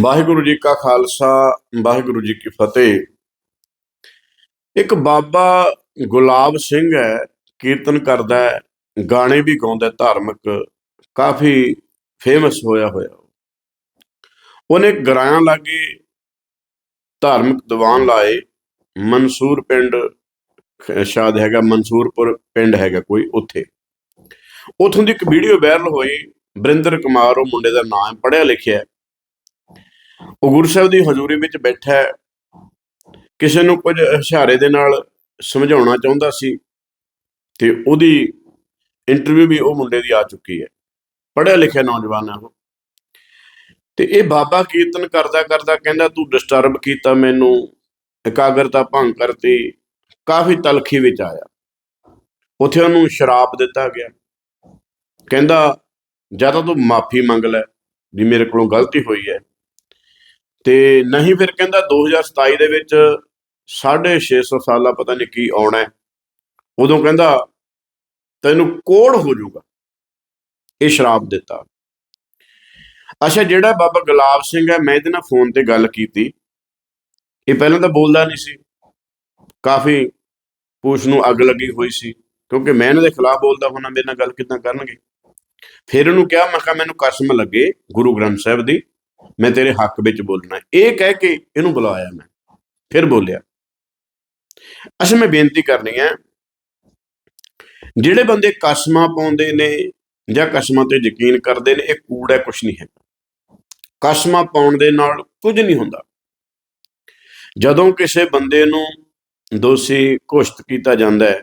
ਵਾਹਿਗੁਰੂ ਜੀ ਕਾ ਖਾਲਸਾ, ਵਾਹਿਗੁਰੂ ਜੀ ਕੀ ਫਤਿਹ। ਇੱਕ ਬਾਬਾ ਗੁਲਾਬ ਸਿੰਘ ਹੈ, ਕੀਰਤਨ ਕਰਦਾ ਹੈ, ਗਾਣੇ ਵੀ ਗਾਉਂਦਾ ਧਾਰਮਿਕ, ਕਾਫੀ ਫੇਮਸ ਹੋਇਆ ਹੋਇਆ। ਉਹਨੇ ਗਰਾਇਆ ਲਾਗੇ ਧਾਰਮਿਕ ਦੀਵਾਨ ਲਾਏ, ਮਨਸੂਰ ਪਿੰਡ ਖ- ਸ਼ਾਇਦ ਹੈਗਾ ਮਨਸੂਰਪੁਰ ਪਿੰਡ ਹੈਗਾ ਕੋਈ ਉੱਥੇ। ਉਥੋਂ ਦੀ ਇੱਕ ਵੀਡੀਓ ਵਾਇਰਲ ਹੋਈ, ਬਰਿੰਦਰ ਕੁਮਾਰ, ਉਹ ਮੁੰਡੇ ਦਾ ਨਾਮ ਪੜਿਆ ਲਿਖਿਆ ਉਹ ਗੁਰੂ ਸਾਹਿਬ ਦੀ ਹਜ਼ੂਰੀ ਵਿੱਚ ਬੈਠਾ ਹੈ। ਕਿਸੇ ਨੂੰ ਕੁਝ ਇਸ਼ਾਰੇ ਦੇ ਨਾਲ ਸਮਝਾਉਣਾ ਚਾਹੁੰਦਾ ਸੀ ਤੇ ਉਹਦੀ ਇੰਟਰਵਿਊ ਵੀ ਉਹ ਮੁੰਡੇ ਦੀ ਆ ਚੁੱਕੀ ਹੈ। ਪੜ੍ਹਿਆ ਲਿਖਿਆ ਨੌਜਵਾਨ ਹੈ ਉਹ। ਤੇ ਇਹ ਬਾਬਾ ਕੀਰਤਨ ਕਰਦਾ ਕਰਦਾ ਕਹਿੰਦਾ, ਤੂੰ ਡਿਸਟਰਬ ਕੀਤਾ ਮੈਨੂੰ, ਇਕਾਗਰਤਾ ਭੰਗ ਕਰਤੀ, ਕਾਫੀ ਤਲਖੀ ਵਿੱਚ ਆਇਆ। ਉੱਥੇ ਉਹਨੂੰ ਸ਼ਰਾਪ ਦਿੱਤਾ ਗਿਆ। ਕਹਿੰਦਾ, ਜਾਂ ਤਾਂ ਤੂੰ ਮਾਫੀ ਮੰਗ ਲੈ, ਵੀ ਮੇਰੇ ਕੋਲੋਂ ਗਲਤੀ ਹੋਈ ਹੈ ਤੇ ਨਹੀਂ ਫਿਰ ਕਹਿੰਦਾ 2027 ਦੇ ਵਿੱਚ 650 ਸਾਲਾ ਪਤਾ ਨਹੀਂ ਕੀ ਆਉਣਾ ਉਦੋਂ ਕਹਿੰਦਾ, ਤੈਨੂੰ ਕੋੜ ਹੋ ਜਾਊਗਾ ਇਹ ਸ਼ਰਾਬ ਦਿੱਤਾ ਅੱਛਾ, ਜਿਹੜਾ ਬਾਬਾ ਗੁਲਾਬ ਸਿੰਘ ਹੈ, ਮੈਂ ਇਹਦੇ ਨਾਲ ਫੋਨ ਤੇ ਗੱਲ ਕੀਤੀ। ਇਹ ਪਹਿਲਾਂ ਤਾਂ ਬੋਲਦਾ ਨਹੀਂ ਸੀ। ਕਾਫੀ ਪੂਛ ਨੂੰ ਅੱਗ ਲੱਗੀ ਹੋਈ ਸੀ, ਕਿਉਂਕਿ ਮੈਂ ਇਹਨਾਂ ਦੇ ਖਿਲਾਫ ਬੋਲਦਾ ਹੁਣਾ ਮੇਰੇ ਨਾਲ ਗੱਲ ਕਿਦਾਂ ਕਰਨਗੇ? ਫਿਰ ਉਹਨੂੰ ਕਿਹਾ, ਮੈਂ ਕਿਹਾ ਮੈਨੂੰ ਕਸਮ ਲੱਗੇ ਗੁਰੂ ਗ੍ਰੰਥ ਸਾਹਿਬ ਦੀ ਮੈਂ ਤੇਰੇ ਹੱਕ ਵਿੱਚ ਬੋਲਣਾ ਇਹ ਕਹਿ ਕੇ ਇਹਨੂੰ ਬੁਲਾਇਆ ਮੈਂ। ਫਿਰ ਬੋਲਿਆ ਅਸਲ ਮੈਂ ਬੇਨਤੀ ਕਰਨੀ ਹੈ, ਜਿਹੜੇ ਬੰਦੇ ਕਸਮਾਂ ਪਾਉਂਦੇ ਨੇ ਜਾਂ ਕਸਮਾਂ ਤੇ ਯਕੀਨ ਕਰਦੇ ਨੇ, ਇਹ ਕੂੜ ਹੈ, ਕੁਛ ਨਹੀਂ ਹੈ। ਕਸਮਾਂ ਪਾਉਣ ਦੇ ਨਾਲ ਕੁਝ ਨਹੀਂ ਹੁੰਦਾ। ਜਦੋਂ ਕਿਸੇ ਬੰਦੇ ਨੂੰ ਦੋਸ਼ੀ ਘੋਸ਼ਿਤ ਕੀਤਾ ਜਾਂਦਾ ਹੈ,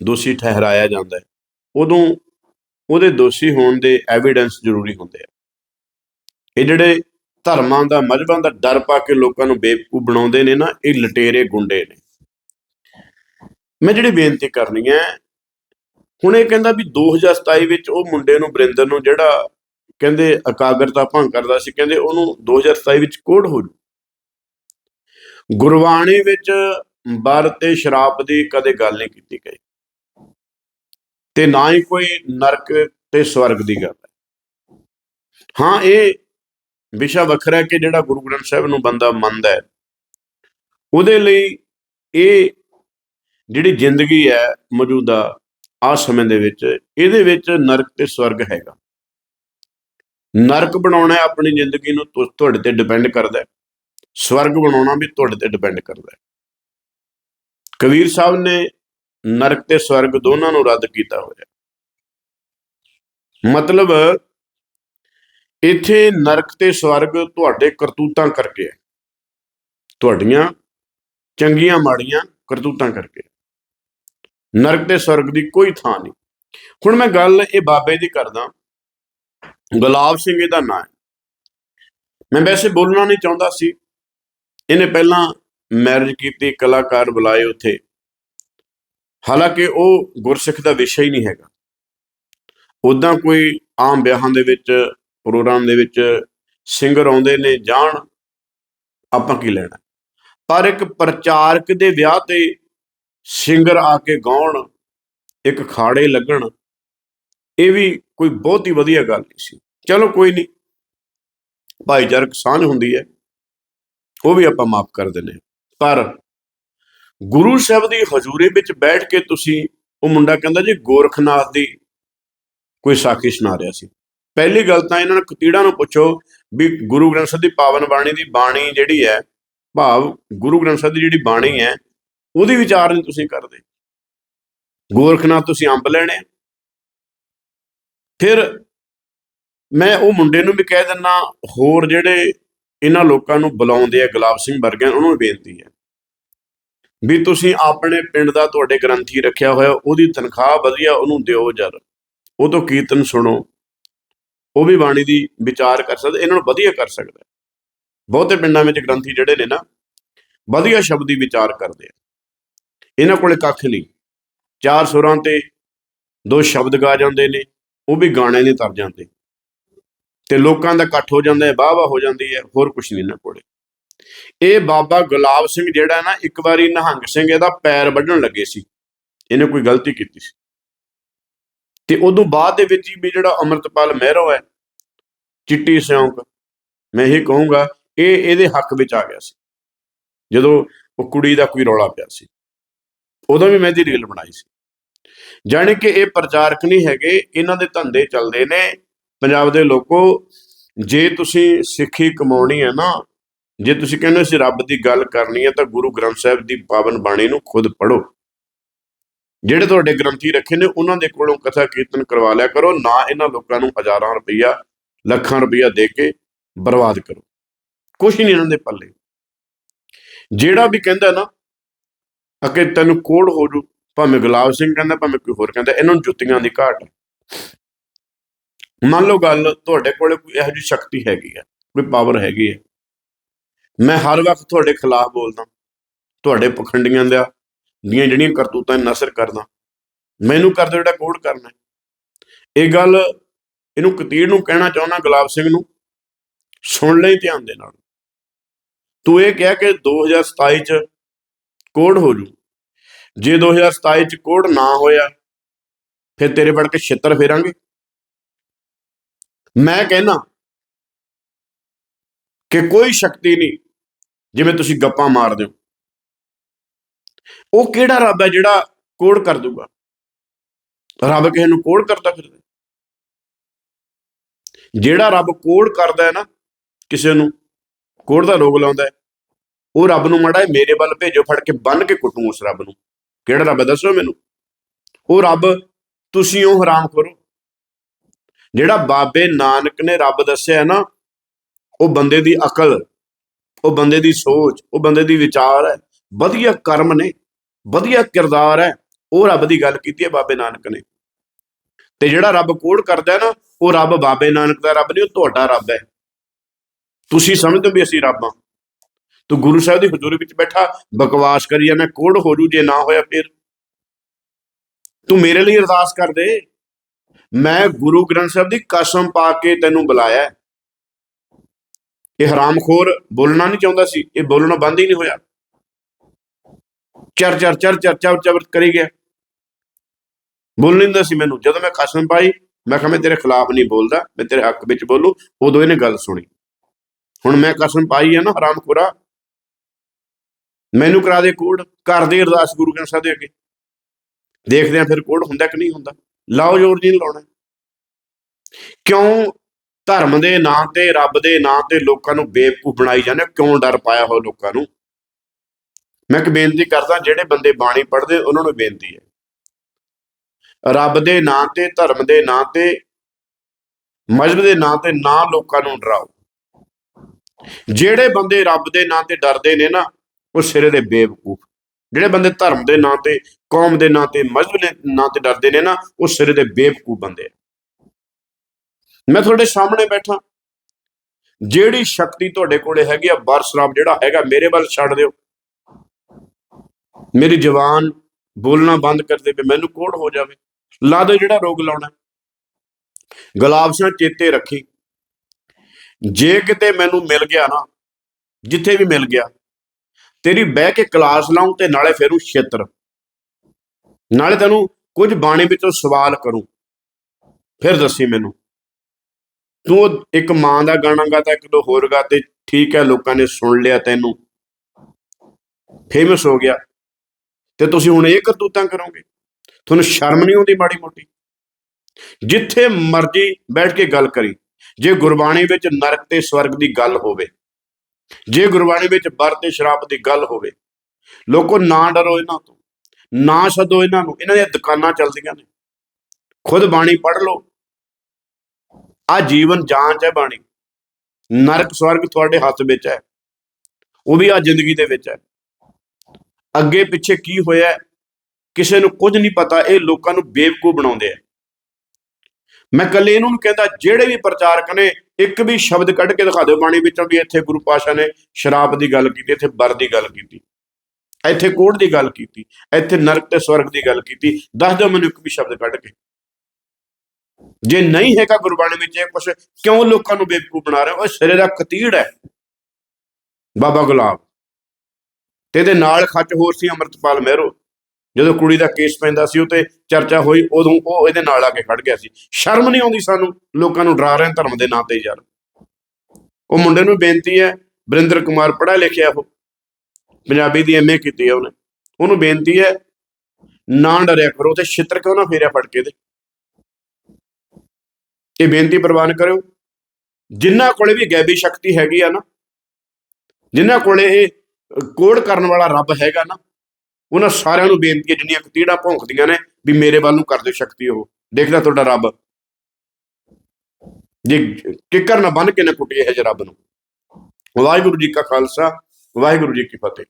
ਦੋਸ਼ੀ ਠਹਿਰਾਇਆ ਜਾਂਦਾ ਹੈ, ਉਦੋਂ ਉਹਦੇ ਦੋਸ਼ੀ ਹੋਣ ਦੇ ਐਵੀਡੈਂਸ ਜ਼ਰੂਰੀ ਹੁੰਦੇ ਆ। ਇਹ ਜਿਹੜੇ ਧਰਮਾਂ ਦਾ, ਮਜ਼ਹਬਾਂ ਦਾ ਡਰ ਪਾ ਕੇ ਲੋਕਾਂ ਨੂੰ ਬੇਵਕੂਫ ਬਣਾਉਂਦੇ ਨੇ ਨਾ, ਇਹ ਲਟੇਰੇ ਗੁੰਡੇ ਨੇ। ਮੈਂ ਜਿਹੜੀ ਬੇਨਤੀ ਕਰਨੀ ਹੈ, ਹੁਣ ਇਹ ਕਹਿੰਦਾ ਵੀ 2027 ਵਿੱਚ ਉਹ ਮੁੰਡੇ ਨੂੰ ਬਰਿੰਦਰ ਨੂੰ ਜਿਹੜਾ ਕਹਿੰਦੇ ਇਕਾਗਰਤਾ ਭੰਗ ਕਰਦਾ ਸੀ, ਕਹਿੰਦੇ ਉਹਨੂੰ 2027 ਵਿੱਚ ਕੋੜ ਹੋ ਜੂ। ਗੁਰਬਾਣੀ ਵਿੱਚ ਬਰ ਤੇ ਸ਼ਰਾਬ ਦੀ ਕਦੇ ਗੱਲ ਨਹੀਂ ਕੀਤੀ ਗਈ। ਤੇ ਨਾ ਹੀ ਕੋਈ ਨਰਕ ਤੇ ਸਵਰਗ ਦੀ ਗੱਲ ਹੈ। ਹਾਂ, ਇਹ ਵਿਸ਼ਾ ਵੱਖਰਾ ਕਿ ਜਿਹੜਾ ਗੁਰੂ ਗ੍ਰੰਥ ਸਾਹਿਬ ਨੂੰ ਬੰਦਾ ਮੰਨਦਾ ਹੈ। ਉਹਦੇ ਲਈ ਇਹ ਜਿਹੜੀ ਜ਼ਿੰਦਗੀ ਹੈ ਮੌਜੂਦਾ ਆ ਸਮੇਂ ਦੇ ਵਿੱਚ, ਇਹਦੇ ਵਿੱਚ ਨਰਕ ਤੇ ਸਵਰਗ ਹੈਗਾ। ਨਰਕ ਬਣਾਉਣਾ ਆਪਣੀ ਜ਼ਿੰਦਗੀ ਨੂੰ ਤੁਹਾਡੇ ਤੇ ਡਿਪੈਂਡ ਕਰਦਾ ਸਵਰਗ ਬਣਾਉਣਾ ਵੀ ਤੁਹਾਡੇ ਤੇ ਡਿਪੈਂਡ ਕਰਦਾ ਕਬੀਰ ਸਾਹਿਬ ਨੇ ਨਰਕ ਤੇ ਸਵਰਗ ਦੋਨਾਂ ਨੂੰ ਰੱਦ ਕੀਤਾ ਹੋਇਆ ਮਤਲਬ ਇੱਥੇ ਨਰਕ ਤੇ ਸਵਰਗ ਤੁਹਾਡੇ ਕਰਤੂਤਾਂ ਕਰਕੇ ਹੈ। ਤੁਹਾਡੀਆਂ ਚੰਗੀਆਂ ਮਾੜੀਆਂ ਕਰਤੂਤਾਂ ਕਰਕੇ। ਨਰਕ ਤੇ ਸਵਰਗ ਦੀ ਕੋਈ ਥਾਂ ਨਹੀਂ। ਹੁਣ ਮੈਂ ਗੱਲ ਇਹ ਬਾਬੇ ਦੀ ਕਰਦਾ। ਗੁਲਾਬ ਸਿੰਘ ਇਹਦਾ ਨਾਂ ਹੈ। ਮੈਂ ਵੈਸੇ ਬੋਲਣਾ ਨਹੀਂ ਚਾਹੁੰਦਾ ਸੀ। ਇਹਨੇ ਪਹਿਲਾਂ ਮੈਰਿਜ ਕੀਤੀ, ਕਲਾਕਾਰ ਬੁਲਾਏ ਉੱਥੇ। ਹਾਲਾਂਕਿ ਉਹ ਗੁਰਸਿੱਖ ਦਾ ਵਿਸ਼ਾ ਹੀ ਨਹੀਂ ਹੈਗਾ। ਉਦਾਂ ਕੋਈ ਆਮ ਵਿਆਹਾਂ ਦੇ ਵਿੱਚ ਪ੍ਰੋਗਰਾਮ ਦੇ ਵਿੱਚ ਸਿੰਗਰ ਆਉਂਦੇ ਨੇ, ਜਾਣ ਆਪਾਂ ਕੀ ਲੈਣਾ? ਪਰ ਇੱਕ ਪ੍ਰਚਾਰਕ ਦੇ ਵਿਆਹ ਤੇ ਸਿੰਗਰ ਆ ਕੇ ਗਾਉਣ, ਇੱਕ ਖਾੜੇ ਲੱਗਣ, ਇਹ ਵੀ ਕੋਈ ਬਹੁਤ ਹੀ ਵਧੀਆ ਗੱਲ ਨਹੀਂ ਸੀ। ਚਲੋ ਕੋਈ ਨਹੀਂ, ਭਾਈਚਾਰਕ ਸਾਂਝ ਹੁੰਦੀ ਹੈ, ਉਹ ਵੀ ਆਪਾਂ ਮਾਫ ਕਰ ਦਿੰਦੇ ਹਾਂ। ਪਰ ਗੁਰੂ ਸਾਹਿਬ ਦੀ ਹਜ਼ੂਰੀ ਵਿੱਚ ਬੈਠ ਕੇ ਤੁਸੀਂ, ਉਹ ਮੁੰਡਾ ਕਹਿੰਦਾ ਜੀ, ਗੋਰਖਨਾਥ ਦੀ ਕੋਈ ਸਾਖੀ ਸੁਣਾ ਰਿਹਾ ਸੀ। ਪਹਿਲੀ ਗੱਲ ਤਾਂ ਇਹਨਾਂ ਨੂੰ ਕਤੀੜਾਂ ਨੂੰ ਪੁੱਛੋ ਵੀ ਗੁਰੂ ਗ੍ਰੰਥ ਸਾਹਿਬ ਦੀ ਪਾਵਨ ਬਾਣੀ ਦੀ ਬਾਣੀ ਜਿਹੜੀ ਹੈ, ਭਾਵ ਗੁਰੂ ਗ੍ਰੰਥ ਸਾਹਿਬ ਦੀ ਜਿਹੜੀ ਬਾਣੀ ਹੈ, ਉਹਦੀ ਵਿਚਾਰ ਨਹੀਂ ਤੁਸੀਂ ਕਰਦੇ। ਗੋਰਖਨਾਥ ਤੁਸੀਂ ਅੰਬ ਲੈਣੇ ਫਿਰ ਮੈਂ ਉਹ ਮੁੰਡੇ ਨੂੰ ਵੀ ਕਹਿ ਦਿੰਨਾ, ਹੋਰ ਜਿਹੜੇ ਇਹਨਾਂ ਲੋਕਾਂ ਨੂੰ ਬੁਲਾਉਂਦੇ ਆ, ਗੁਲਾਬ ਸਿੰਘ ਵਰਗਿਆਂ ਉਹਨਾਂ ਨੂੰ ਬੇਨਤੀ ਹੈ। ਵੀ ਤੁਸੀਂ ਆਪਣੇ ਪਿੰਡ ਦਾ ਤੁਹਾਡੇ ਗ੍ਰੰਥੀ ਰੱਖਿਆ ਹੋਇਆ, ਉਹਦੀ ਤਨਖਾਹ ਵਧੀਆ ਉਹਨੂੰ ਦਿਓ ਜਰ। ਉਹ ਤੋਂ ਕੀਰਤਨ ਸੁਣੋ। ਉਹ ਵੀ ਬਾਣੀ ਦੀ ਵਿਚਾਰ ਕਰ ਸਕਦਾ, ਇਹਨਾਂ ਨੂੰ ਵਧੀਆ ਕਰ ਸਕਦਾ ਬਹੁਤੇ ਪਿੰਡਾਂ ਵਿੱਚ ਗ੍ਰੰਥੀ ਜਿਹੜੇ ਨੇ ਨਾ, ਵਧੀਆ ਸ਼ਬਦੀ ਵਿਚਾਰ ਕਰਦੇ ਆ। ਇਹਨਾਂ ਕੋਲੇ ਕੱਖ ਨਹੀਂ। ਚਾਰ ਸੁਰਾਂ ਤੇ ਦੋ ਸ਼ਬਦ ਗਾ ਜਾਂਦੇ ਨੇ, ਉਹ ਵੀ ਗਾਣੇ ਨਹੀਂ ਤਰ ਜਾਂਦੇ। ਤੇ ਲੋਕਾਂ ਦਾ ਇਕੱਠ ਹੋ ਜਾਂਦਾ ਹੈ ਵਾਹ ਵਾਹ ਹੋ ਜਾਂਦੀ ਹੈ, ਹੋਰ ਕੁਝ ਨਹੀਂ ਇਹਨਾਂ ਕੋਲੇ। ਇਹ ਬਾਬਾ ਗੁਲਾਬ ਸਿੰਘ ਜਿਹੜਾ ਨਾ, ਇੱਕ ਵਾਰੀ ਨਿਹੰਗ ਸਿੰਘ ਇਹਦਾ ਪੈਰ ਵੱਢਣ ਲੱਗੇ ਸੀ। ਇਹਨੇ ਕੋਈ ਗਲਤੀ ਕੀਤੀ ਸੀ। ਤੇ ਉਦੋਂ ਬਾਅਦ ਦੇ ਵਿੱਚ ਹੀ ਵੀ ਜਿਹੜਾ ਅਮਰਤਪਾਲ ਮਹਿਰੋ ਹੈ, ਚਿੱਟੀ ਸਿਉਂਕ, ਮੈਂ ਇਹ ਕਹੂੰਗਾ ਇਹ ਇਹਦੇ ਹੱਕ ਵਿੱਚ ਆ ਗਿਆ ਸੀ। ਜਦੋਂ ਉਹ ਕੁੜੀ ਦਾ ਕੋਈ ਰੌਲਾ ਪਿਆ ਸੀ, ਉਦੋਂ ਵੀ ਮੈਂ ਇਹਦੀ ਰੀਲ ਬਣਾਈ ਸੀ। ਜਾਣੀ ਕਿ ਇਹ ਪ੍ਰਚਾਰਕ ਨਹੀਂ ਹੈਗੇ, ਇਹਨਾਂ ਦੇ ਧੰਦੇ ਚੱਲਦੇ ਨੇ। ਪੰਜਾਬ ਦੇ ਲੋਕੋ, ਜੇ ਤੁਸੀਂ ਸਿੱਖੀ ਕਮਾਉਣੀ ਹੈ ਨਾ, ਜੇ ਤੁਸੀਂ ਕਹਿੰਦੇ ਸੀ ਰੱਬ ਦੀ ਗੱਲ ਕਰਨੀ ਹੈ, ਤਾਂ ਗੁਰੂ ਗ੍ਰੰਥ ਸਾਹਿਬ ਦੀ ਪਾਵਨ ਬਾਣੀ ਨੂੰ ਖੁਦ ਪੜੋ ਜਿਹੜੇ ਤੁਹਾਡੇ ਗ੍ਰੰਥੀ ਰੱਖੇ ਨੇ, ਉਹਨਾਂ ਦੇ ਕੋਲੋਂ ਕਥਾ ਕੀਰਤਨ ਕਰਵਾ ਲਿਆ ਕਰੋ, ਨਾ ਇਹਨਾਂ ਲੋਕਾਂ ਨੂੰ ਹਜ਼ਾਰਾਂ ਰੁਪਈਆ, ਲੱਖਾਂ ਰੁਪਈਆ ਦੇ ਕੇ ਬਰਬਾਦ ਕਰੋ। ਕੁਛ ਨਹੀਂ ਇਹਨਾਂ ਦੇ ਪੱਲੇ। ਜਿਹੜਾ ਵੀ ਕਹਿੰਦਾ ਨਾ, ਅਕੇ ਤੈਨੂੰ ਕੋੜ ਹੋ ਜੂ, ਭਾਵੇਂ ਗੁਲਾਬ ਸਿੰਘ ਕਹਿੰਦਾ, ਭਾਵੇਂ ਕੋਈ ਹੋਰ ਕਹਿੰਦਾ, ਇਹਨਾਂ ਨੂੰ ਜੁੱਤੀਆਂ ਦੀ ਘਾਟ ਮੰਨ ਲਓ ਗੱਲ, ਤੁਹਾਡੇ ਕੋਲੇ ਕੋਈ ਇਹੋ ਜਿਹੀ ਸ਼ਕਤੀ ਹੈਗੀ ਹੈ, ਕੋਈ ਪਾਵਰ ਹੈਗੀ ਹੈ। ਮੈਂ ਹਰ ਵਕਤ ਤੁਹਾਡੇ ਖਿਲਾਫ ਬੋਲਦਾ, ਤੁਹਾਡੇ ਪਖੰਡੀਆਂ ਦਾ ਦੀਆਂ ਜਿਹੜੀਆਂ ਕਰਤੂਤਾਂ ਨਸਰ ਕਰਦਾ, ਮੈਨੂੰ ਕਰਦੇ ਜਿਹੜਾ ਕੋਡ ਕਰਨਾ ਇਹ ਗੱਲ ਇਹਨੂੰ ਕਤੀੜ ਨੂੰ ਕਹਿਣਾ ਚਾਹੁੰਦਾ ਗੁਲਾਬ ਸਿੰਘ ਨੂੰ, ਸੁਣ ਲਈ ਧਿਆਨ ਦੇ ਨਾਲ। ਤੂੰ ਇਹ ਕਿਹਾ ਕਿ 2027 ਚ ਕੋਡ ਹੋ ਜੂ। ਜੇ 2027 ਚ ਕੋਡ ਨਾ ਹੋਇਆ, ਫਿਰ ਤੇਰੇ ਵੜ ਕੇ ਛਿੱਤਰ ਫੇਰਾਂਗੇ। ਮੈਂ ਕਹਿਣਾ ਕਿ ਕੋਈ ਸ਼ਕਤੀ ਨਹੀਂ, ਜਿਵੇਂ ਤੁਸੀਂ ਗੱਪਾਂ ਮਾਰਦੇ ਹੋ। ਉਹ ਕਿਹੜਾ ਰੱਬ ਹੈ ਜਿਹੜਾ ਕੋੜ ਕਰ ਦੂਗਾ ਰੱਬ ਕਿਸੇ ਨੂੰ ਕੋੜ ਕਰਦਾ ਫਿਰਦਾ ਜਿਹੜਾ ਰੱਬ ਕੋੜ ਕਰਦਾ ਹੈ ਨਾ, ਕਿਸੇ ਨੂੰ ਕੋੜ ਦਾ ਰੋਗ ਲਾਉਂਦਾ ਹੈ, ਉਹ ਰੱਬ ਨੂੰ ਮੜਾ ਮੇਰੇ ਵੱਲ ਭੇਜੋ, ਫੜ ਕੇ ਬੰਨ ਕੇ ਕੁੱਟੂ ਉਸ ਰੱਬ ਨੂੰ। ਕਿਹੜਾ ਰੱਬ ਹੈ, ਦੱਸੋ ਮੈਨੂੰ? ਉਹ ਰੱਬ ਤੁਸੀਂ ਉਹ ਹਰਾਮ ਕਰੋ। ਜਿਹੜਾ ਬਾਬੇ ਨਾਨਕ ਨੇ ਰੱਬ ਦੱਸਿਆ ਨਾ, ਉਹ ਬੰਦੇ ਦੀ ਅਕਲ, ਉਹ ਬੰਦੇ ਦੀ ਸੋਚ, ਉਹ ਬੰਦੇ ਦੀ ਵਿਚਾਰ ਹੈ, ਵਧੀਆ ਕਰਮ ਨੇ। ਵਧੀਆ ਕਿਰਦਾਰ ਹੈ, ਉਹ ਰੱਬ ਦੀ ਗੱਲ ਕੀਤੀ ਹੈ ਬਾਬੇ ਨਾਨਕ ਨੇ। ਤੇ ਜਿਹੜਾ ਰੱਬ ਕੋੜ ਕਰਦਾ ਨਾ, ਉਹ ਰੱਬ ਬਾਬੇ ਨਾਨਕ ਦਾ ਰੱਬ ਨਹੀਂ, ਉਹ ਤੁਹਾਡਾ ਰੱਬ ਹੈ। ਤੁਸੀਂ ਸਮਝਦੇ ਹੋ ਵੀ ਅਸੀਂ ਰੱਬ ਹਾਂ। ਤੂੰ ਗੁਰੂ ਸਾਹਿਬ ਦੀ ਹਜ਼ੂਰੀ ਵਿੱਚ ਬੈਠਾ, ਬਕਵਾਸ ਕਰੀ ਜਾਂਦਾ, ਕੋੜ ਹੋ ਜੂ, ਜੇ ਨਾ ਹੋਇਆ ਫਿਰ। ਤੂੰ ਮੇਰੇ ਲਈ ਅਰਦਾਸ ਕਰ ਦੇ। ਮੈਂ ਗੁਰੂ ਗ੍ਰੰਥ ਸਾਹਿਬ ਦੀ ਕਸਮ ਪਾ ਕੇ ਤੈਨੂੰ ਬੁਲਾਇਆ। ਇਹ ਹਰਾਮਖੋਰ ਬੋਲਣਾ ਨਹੀਂ ਚਾਹੁੰਦਾ ਸੀ, ਇਹ ਬੋਲਣਾ ਬੰਦ ਹੀ ਨਹੀਂ ਹੋਇਆ। ਚਰ ਚਰ ਚਰ ਚਰ ਚਰ ਚਰ ਕਰੀ ਗਿਆ। ਬੋਲ ਨਹੀਂ ਦਿੰਦਾ ਸੀ ਮੈਨੂੰ। ਜਦੋਂ ਮੈਂ ਕਸਮ ਪਾਈ, ਮੈਂ ਕਿਹਾ ਮੈਂ ਤੇਰੇ ਖਿਲਾਫ ਨਹੀਂ ਬੋਲਦਾ, ਮੈਂ ਤੇਰੇ ਹੱਕ ਵਿੱਚ ਬੋਲੂ। ਉਦੋਂ ਇਹਨੇ ਗੱਲ ਸੁਣੀ। ਹੁਣ ਮੈਂ ਕਸਮ ਪਾਈ ਹੈ ਨਾ ਹਰਾਮਖੋਰਾ, ਮੈਨੂੰ ਕਰਾ ਦੇ ਕੋਡ। ਘਰ ਦੇ ਅਰਦਾਸ ਗੁਰੂ ਗ੍ਰੰਥ ਸਾਹਿਬ ਦੇ ਅੱਗੇ। ਦੇਖਦੇ ਆ ਫਿਰ ਕੋਡ ਹੁੰਦਾ ਕਿ ਨਹੀਂ ਹੁੰਦਾ। ਲਾਓ ਜੋਰ ਜੀ ਨਹੀਂ ਲਾਉਣਾ। ਕਿਉਂ ਧਰਮ ਦੇ ਨਾਂ ਤੇ, ਰੱਬ ਦੇ ਨਾਂ ਤੇ ਲੋਕਾਂ ਨੂੰ ਬੇਵਕੂਫ ਬਣਾਈ ਜਾਂਦੇ ਕਿਉਂ ਡਰ ਪਾਇਆ ਹੋ ਲੋਕਾਂ ਨੂੰ? ਮੈਂ ਇੱਕ ਬੇਨਤੀ ਕਰਦਾ ਜਿਹੜੇ ਬੰਦੇ ਬਾਣੀ ਪੜ੍ਹਦੇ, ਉਹਨਾਂ ਨੂੰ ਬੇਨਤੀ ਹੈ। ਰੱਬ ਦੇ ਨਾਂ ਤੇ, ਧਰਮ ਦੇ ਨਾਂ ਤੇ, ਮਜ਼ਹਬ ਦੇ ਨਾਂ ਤੇ ਨਾ ਲੋਕਾਂ ਨੂੰ ਡਰਾਓ। ਜਿਹੜੇ ਬੰਦੇ ਰੱਬ ਦੇ ਨਾਂ ਤੇ ਡਰਦੇ ਨੇ ਨਾ, ਉਹ ਸਿਰੇ ਦੇ ਬੇਵਕੂਫ। ਜਿਹੜੇ ਬੰਦੇ ਧਰਮ ਦੇ ਨਾਂ ਤੇ, ਕੌਮ ਦੇ ਨਾਂ ਤੇ, ਮਜ਼ਹਬ ਦੇ ਨਾਂ ਤੇ ਡਰਦੇ ਨੇ ਨਾ, ਉਹ ਸਿਰੇ ਦੇ ਬੇਵਕੂਫ ਬੰਦੇ ਆ। ਮੈਂ ਤੁਹਾਡੇ ਸਾਹਮਣੇ ਬੈਠਾ। ਜਿਹੜੀ ਸ਼ਕਤੀ ਤੁਹਾਡੇ ਕੋਲੇ ਹੈਗੀ ਆ ਬਰਸਰਾਬ ਜਿਹੜਾ ਹੈਗਾ, ਮੇਰੇ ਵੱਲ ਛੱਡ ਦਿਓ। ਮੇਰੀ ਜ਼ਬਾਨ ਬੋਲਣਾ ਬੰਦ ਕਰ ਦੇਵੇ, ਮੈਨੂੰ ਕੋੜ ਹੋ ਜਾਵੇ। ਲਾ ਦਿਓ ਜਿਹੜਾ ਰੋਗ ਲਾਉਣਾ ਗੁਲਾਬ ਸਿੰਘ ਚੇਤੇ ਰੱਖੀ। ਜੇ ਕਿਤੇ ਮੈਨੂੰ ਮਿਲ ਗਿਆ ਨਾ, ਜਿੱਥੇ ਵੀ ਮਿਲ ਗਿਆ, ਤੇਰੀ ਬਹਿ ਕੇ ਕਲਾਸ ਲਾਉਂ ਤੇ ਨਾਲੇ ਫੇਰੂ ਛੇਤਰ। ਨਾਲੇ ਤੈਨੂੰ ਕੁਝ ਬਾਣੀ ਵਿੱਚੋਂ ਸਵਾਲ ਕਰੂੰ। ਫਿਰ ਦੱਸੀ ਮੈਨੂੰ। ਤੂੰ ਇੱਕ ਮਾਂ ਦਾ ਗਾਣਾ ਗਾਤਾ ਇੱਕ ਦੋ ਹੋਰ ਗਾਤੇ ਠੀਕ ਹੈ, ਲੋਕਾਂ ਨੇ ਸੁਣ ਲਿਆ ਤੈਨੂੰ। ਫੇਮਸ ਹੋ ਗਿਆ। ਤੇ ਤੁਸੀਂ ਹੁਣ ਇਹ ਕਰਤੂਤਾਂ ਕਰੋਗੇ। ਤੁਹਾਨੂੰ ਸ਼ਰਮ ਨਹੀਂ ਆਉਂਦੀ ਮਾੜੀ ਮੋਟੀ? ਜਿੱਥੇ ਮਰਜ਼ੀ ਬੈਠ ਕੇ ਗੱਲ ਕਰੀ। ਜੇ ਗੁਰਬਾਣੀ ਵਿੱਚ ਨਰਕ ਤੇ ਸਵਰਗ ਦੀ ਗੱਲ ਹੋਵੇ, ਜੇ ਗੁਰਬਾਣੀ ਵਿੱਚ ਬਰ ਤੇ ਸ਼ਰਾਬ ਦੀ ਗੱਲ ਹੋਵੇ, ਲੋਕੋ ਨਾ ਡਰੋ ਇਹਨਾਂ ਤੋਂ, ਨਾ ਸਦੋ ਇਹਨਾਂ ਨੂੰ। ਇਹਨਾਂ ਦੀਆਂ ਦੁਕਾਨਾਂ ਚੱਲਦੀਆਂ ਨੇ। ਖੁਦ ਬਾਣੀ ਪੜ੍ਹ ਲਓ। ਆ ਜੀਵਨ ਜਾਂਚ ਹੈ ਬਾਣੀ। ਨਰਕ ਸਵਰਗ ਤੁਹਾਡੇ ਹੱਥ ਵਿੱਚ ਹੈ। ਉਹ ਵੀ ਆ ਜ਼ਿੰਦਗੀ ਦੇ ਵਿੱਚ ਹੈ। ਅੱਗੇ ਪਿੱਛੇ ਕੀ ਹੋਇਆ ਕਿਸੇ ਨੂੰ ਕੁਝ ਨਹੀਂ ਪਤਾ, ਇਹ ਲੋਕਾਂ ਨੂੰ ਬੇਵਕੂਫ ਬਣਾਉਂਦੇ ਆ। ਮੈਂ ਕੱਲੇ ਇਹਨੂੰ ਕਹਿੰਦਾ, ਜਿਹੜੇ ਵੀ ਪ੍ਰਚਾਰਕ ਨੇ, ਇੱਕ ਵੀ ਸ਼ਬਦ ਕੱਢ ਕੇ ਦਿਖਾ ਦਿਓ ਬਾਣੀ ਵਿੱਚੋਂ ਵੀ ਇੱਥੇ ਗੁਰੂ ਪਾਸ਼ਾ ਨੇ ਸ਼ਰਾਬ ਦੀ ਗੱਲ ਕੀਤੀ, ਇੱਥੇ ਬਰ ਦੀ ਗੱਲ ਕੀਤੀ, ਇੱਥੇ ਕੋੜ ਦੀ ਗੱਲ ਕੀਤੀ, ਇੱਥੇ ਨਰਕ ਤੇ ਸਵਰਗ ਦੀ ਗੱਲ ਕੀਤੀ, ਦੱਸ ਦਿਓ ਮੈਨੂੰ ਇੱਕ ਵੀ ਸ਼ਬਦ ਕੱਢ ਕੇ। ਜੇ ਨਹੀਂ ਹੈਗਾ ਗੁਰਬਾਣੀ ਵਿੱਚ ਇਹ ਕੁਛ, ਕਿਉਂ ਲੋਕਾਂ ਨੂੰ ਬੇਵਕੂਫ ਬਣਾ ਰਹੇ ਹੋ? ਉਹ ਸਿਰੇ ਦਾ ਕਤੀੜ ਹੈ। ਬਾਬਾ ਗੁਲਾਬ। ਤੇ ਇਹਦੇ ਨਾਲ ਖੱਚ ਹੋਰ ਸੀ ਅਮਰਤਪਾਲ ਮਹਿਰੋ। ਜਦੋਂ ਕੁੜੀ ਦਾ ਕੇਸ ਪੈਂਦਾ ਸੀ ਉਹ ਤੇ ਚਰਚਾ ਹੋਈ, ਉਦੋਂ ਉਹ ਇਹਦੇ ਨਾਲ ਆ ਕੇ ਖੜ ਗਿਆ ਸੀ। ਸ਼ਰਮ ਨਹੀਂ ਆਉਂਦੀ ਸਾਨੂੰ, ਲੋਕਾਂ ਨੂੰ ਡਰਾ ਰਹੇ ਧਰਮ ਦੇ ਨਾਂ ਤੇ ਯਾਰ। ਉਹ ਮੁੰਡੇ ਨੂੰ ਬੇਨਤੀ ਹੈ, ਵਰਿੰਦਰ ਕੁਮਾਰ ਪੜ੍ਹਿਆ ਲਿਖਿਆ ਉਹ। ਪੰਜਾਬੀ ਦੀ ਐਮਏ ਕੀਤੀ ਹੈ ਉਹਨੇ। ਉਹਨੂੰ ਬੇਨਤੀ ਹੈ, ਨਾ ਡਰਿਆ ਕਰੋ, ਤੇ ਛਿੱਤਰ ਕਿਉਂ ਨਾ ਫੇਰਿਆ ਫੜ ਕੇ ਦੇ ਇਹ ਬੇਨਤੀ ਪ੍ਰਵਾਨ ਕਰਿਓ। ਜਿਨ੍ਹਾਂ ਕੋਲੇ ਵੀ ਗੈਬੀ ਸ਼ਕਤੀ ਹੈਗੀ ਆ ਨਾ ਜਿਨ੍ਹਾਂ ਕੋਲੇ ਇਹ ਕੋੜ ਕਰਨ ਵਾਲਾ ਰੱਬ ਹੈਗਾ ਨਾ, ਉਹਨਾਂ ਸਾਰਿਆਂ ਨੂੰ ਬੇਨਤੀ ਹੈ, ਜਿੰਨੀਆਂ ਕਤੀੜਾ ਭੌਂਕਦੀਆਂ ਨੇ, ਵੀ ਮੇਰੇ ਵੱਲ ਨੂੰ ਕਰ ਦਿਓ ਸ਼ਕਤੀ ਉਹ। ਦੇਖਦਾ ਤੁਹਾਡਾ ਰੱਬ। ਜੇ ਕਿੱਕਰ ਨਾ ਬਨ ਕੇ ਨਾ ਕੁੱਟੇ ਇਹ ਰੱਬ ਨੂੰ। ਵਾਹਿਗੁਰੂ ਜੀ ਕਾ ਖਾਲਸਾ, ਵਾਹਿਗੁਰੂ ਜੀ ਕੀ ਫਤਿਹ।